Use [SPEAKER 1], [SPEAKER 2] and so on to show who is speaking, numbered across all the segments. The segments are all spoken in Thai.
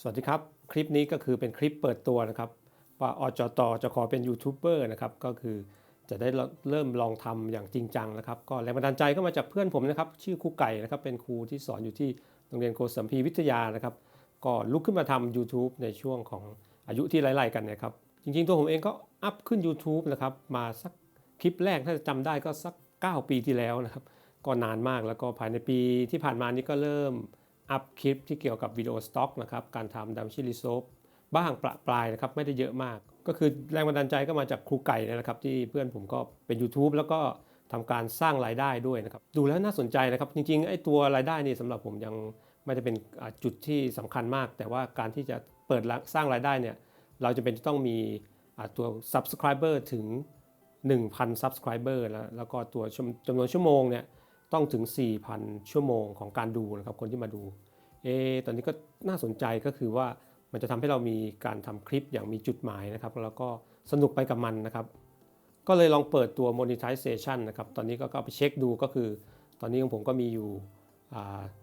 [SPEAKER 1] สวัสดีครับ คลิปนี้ก็คือเป็นคลิปเปิดตัวนะครับ ว่าอจตจะขอเป็นยูทูบเบอร์นะครับก็คือจะได้เริ่มลองทำอย่างจริงจังนะครับ ก็แรงบันดาลใจก็มาจากเพื่อนผมนะครับชื่อครูไก่นะครับเป็นครูที่สอนอยู่ที่โรงเรียนโกสัมพีวิทยานะครับ ก็ลุกขึ้นมาทำ YouTube ในช่วงของอายุที่ไล่ๆกันนะครับ จริงๆตัวผมเองก็อัพขึ้น YouTube นะครับมาสักคลิปแรกถ้าจะจำได้ก็สัก 9 ปีที่แล้วนะครับ ก็นานมากแล้วก็ภายในปีที่ผ่านมานี้ก็เริ่ม อัพคลิปที่เกี่ยวกับวิดีโอสต็อกนะครับการทำดัมชิลิโซฟบ้างประปรายนะครับไม่ได้เยอะมาก ก็คือแรงบันดาลใจก็มาจากครูไก่นะครับ ที่เพื่อนผมก็เป็น YouTube แล้วก็ทำการสร้างรายได้ด้วยนะครับ ดูแล้วน่าสนใจนะครับ จริงๆไอ้ตัวรายได้นี่สำหรับผมยังไม่ได้เป็นจุดที่สำคัญมาก แต่ว่าการที่จะเปิดสร้างรายได้เนี่ยเราจะเป็นจะต้องมีตัว subscriber ถึง 1,000 subscriber แล้วแล้วก็ตัวจำนวนชั่วโมงเนี่ย ต้องถึง 4,000 ชั่วโมงของการดูนะครับคนที่มาดูเอตอนนี้ก็น่าสนใจก็คือว่ามันจะทำให้เรามีการทำคลิปอย่างมีจุดหมายนะครับ แล้วก็สนุกไปกับมันนะครับ ก็เลยลองเปิดตัว monetization นะครับ ตอนนี้ก็ไปเช็คดูก็คือ ตอนนี้ของผมก็มีอยู่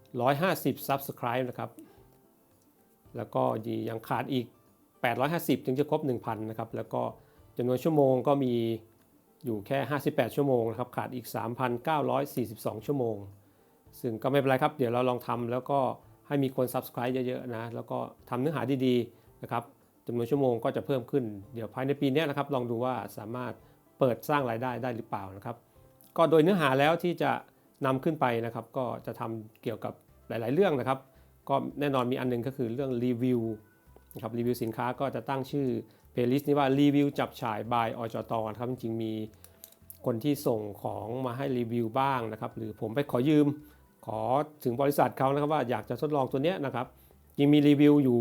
[SPEAKER 1] 150 subscribe นะครับ แล้วก็ยังขาดอีก 850 ถึงจะครบ 1,000 นะครับ แล้วก็จำนวนชั่วโมงก็มี อยู่แค่ 58 ชั่วโมงนะครับขาดอีก 3,942 ชั่วโมง ซึ่งก็ไม่เป็นไรครับ เดี๋ยวเราลองทำแล้วก็ให้มีคน subscribe เยอะๆนะ แล้วก็ทำเนื้อหาดีๆนะครับจำนวนชั่วโมงก็จะเพิ่มขึ้น เดี๋ยวภายในปีนี้นะครับลองดูว่าสามารถเปิดสร้างรายได้ได้หรือเปล่านะครับ ก็โดยเนื้อหาแล้วที่จะนำขึ้นไปนะครับ ก็จะทำเกี่ยวกับหลาย ๆ เรื่องนะครับ ก็แน่นอนมีอันหนึงก็คือเรื่องรีวิวนะครับรีวิวสินค้าก็จะตั้งชื่อ เพลย์ลิสต์นี้ว่ารีวิวจับฉาย by อจตนะครับจริงๆมีคนที่ส่งของมาให้รีวิวบ้างนะครับ หรือผมไปขอยืมขอถึงบริษัทเขานะครับว่าอยากจะทดลองตัวเนี้ยนะครับยังมีรีวิวอยู่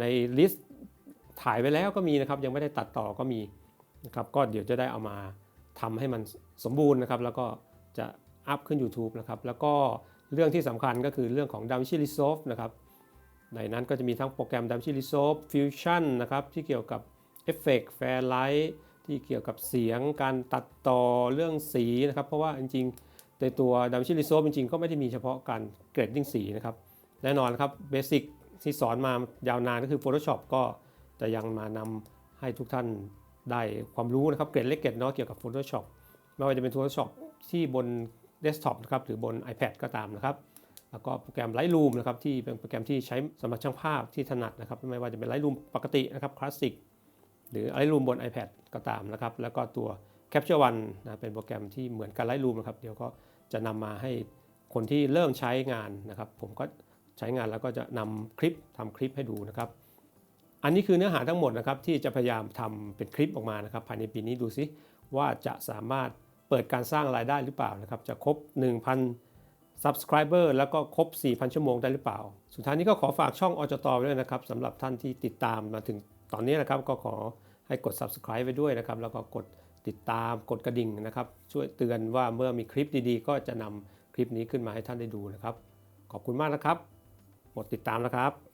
[SPEAKER 1] ในลิสต์ถ่ายไว้แล้วก็มีนะครับยังไม่ได้ตัดต่อก็มีนะครับก็เดี๋ยวจะได้เอามาทำให้มันสมบูรณ์นะครับ แล้วก็จะอัพขึ้น YouTube นะครับแล้วก็เรื่องที่สำคัญก็คือเรื่องของ d a v i n c i Resolve นะครับ ในนั้นก็จะมีทั้งโปรแกรม d a v i n c i Resolve Fusion นะครับที่เกี่ยวกับ Effect Fairlight ที่เกี่ยวกับเสียงการตัดต่อเรื่องสีนะครับ เพราะว่าจริงๆในตัว d a v i n c i Resolve จริงๆ ก็ไม่ได้มีเฉพาะการเกรดดิ้งสีนะครับ แน่นอนครับเบสิกที่สอนมายาวนานก็คือ Photoshop ก็จะยังมานำให้ทุกท่านได้ความรู้นะครับ เกรดเล็กเกรดน้อยเกี่ยวกับ Photoshop ไม่ว่าจะเป็น Photoshop ที่บนเดสก์ท็อปนะครับหรือบน iPad ก็ตามนะครับ แล้วก็โปรแกรม Lightroom นะครับที่เป็นโปรแกรมที่ใช้สำหรับช่างภาพที่ถนัดนะครับไม่ว่าจะเป็น Lightroom ปกตินะครับคลาสสิกหรือ Lightroom บน iPad ก็ตามนะครับแล้วก็ตัว Capture One นะเป็นโปรแกรมที่เหมือนกับ Lightroom นะครับเดี๋ยวก็จะนำมาให้คนที่เริ่มใช้งานนะครับผมก็ใช้งานแล้วก็จะนำคลิปทำคลิปให้ดูนะครับอันนี้คือเนื้อหาทั้งหมดนะครับที่จะพยายามทำเป็นคลิปออกมานะครับภายในปีนี้ดูซิว่าจะสามารถเปิดการสร้างรายได้หรือเปล่านะครับจะครบ1,000 subscriber แล้วก็ครบ 4,000 ชั่วโมงได้หรือเปล่า สุดท้ายนี้ก็ขอฝากช่องอจตไว้ด้วยนะครับสำหรับท่านที่ติดตามมาถึงตอนนี้นะครับก็ขอให้กด subscribe ไว้ด้วยนะครับ แล้วก็กดติดตามกดกระดิ่งนะครับ ช่วยเตือนว่าเมื่อมีคลิปดีๆ ก็จะนำคลิปนี้ขึ้นมาให้ท่านได้ดูนะครับ ขอบคุณมากนะครับกดติดตามนะครับ